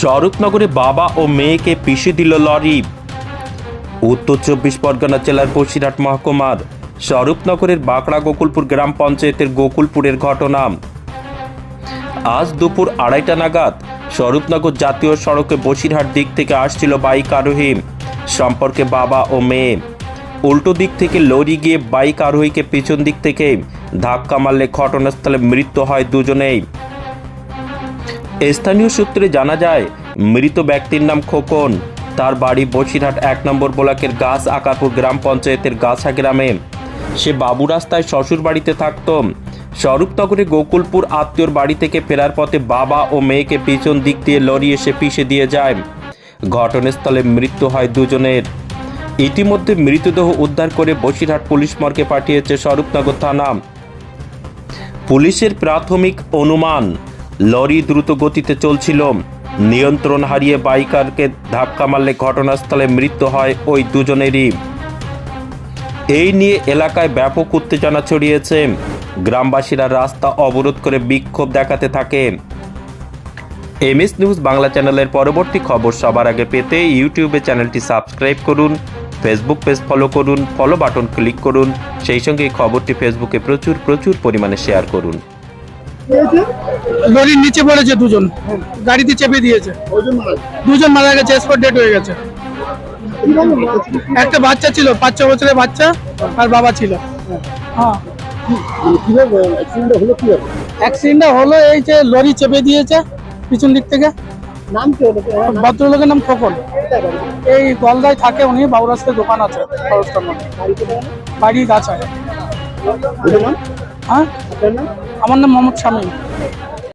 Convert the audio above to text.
স্বরূপনগরে বাবা ও মেয়েকে পিষে দিল লরি। উত্তর চব্বিশ পরগনা জেলার বসিরহাট মহকুমার স্বরূপনগরের বাঁকড়া গোকুলপুর গ্রাম পঞ্চায়েতের গোকুলপুরের ঘটনা। আজ দুপুর আড়াইটা নাগাদ স্বরূপনগর জাতীয় সড়কে বসিরহাট দিক থেকে আসছিল বাইক আরোহী। সম্পর্কে বাবা ও মেয়ে। উল্টো দিক থেকে লরি গিয়ে বাইক আরোহীকে পিছন দিক থেকে ধাক্কা মারলে ঘটনাস্থলে মৃত্যু হয় দুজনেই। স্থানীয় সূত্রে জানা যায়, মৃত ব্যক্তির নাম খোকন। তার বাড়ি বসিরহাট এক নম্বর ব্লকের গাছ আকারপুর গ্রাম পঞ্চায়েতের গাছা গ্রামে। সে বাবু রাস্তায় শ্বশুর বাড়িতে থাকত স্বরূপনগরে গোকুলপুর আত্মীয়র বাড়ি থেকে ফেরার পথে বাবা ও মেয়েকে পিছন দিক দিয়ে লরি এসে পিষে দিয়ে যায়। ঘটনাস্থলে মৃত্যু হয় দুজনের। ইতিমধ্যে মৃতদেহ উদ্ধার করে বসিরহাট পুলিশ মর্গে পাঠিয়েছে স্বরূপনগর থানা। পুলিশের প্রাথমিক অনুমান। লরি দ্রুত গতিতে চলছিল। নিয়ন্ত্রণ হারিয়ে বাইকারকে ধাক্কা মারলে ঘটনাস্থলে মৃত্যু হয় ওই দুজনেরই। এই নিয়ে এলাকায় ব্যাপক উত্তেজনা ছড়িয়েছে। গ্রামবাসীরা রাস্তা অবরোধ করে বিক্ষোভ দেখাতে থাকে। এমএস নিউজ বাংলা চ্যানেলের পরবর্তী খবর সবার আগে পেতে ইউটিউবে চ্যানেলটি সাবস্ক্রাইব করুন, ফেসবুক পেজ ফলো করুন, ফলো বাটন ক্লিক করুন, সেই সঙ্গে খবরটি ফেসবুকে প্রচুর প্রচুর পরিমাণে শেয়ার করুন। লরির নিচে পড়েছে দুজন। গাড়িতে চেপে দিয়েছে। দুজন মারা গেছে স্পট ডেট হয়ে গেছে। একটা বাচ্চা ছিল, পাঁচ, ছ বছরের বাচ্চা আর বাবা ছিল। হ্যাঁ। হলো এই যে লরি চেপে দিয়েছে পিছন দিক থেকে। নাম ভদ্রলোকের নাম খোকন। এই গলদায় থাকে উনি বাবুরাস্তায় দোকান আছে বাড়ি গাছ আছে। হ্যাঁ? আমার নাম মোহাম্মদ শামীম।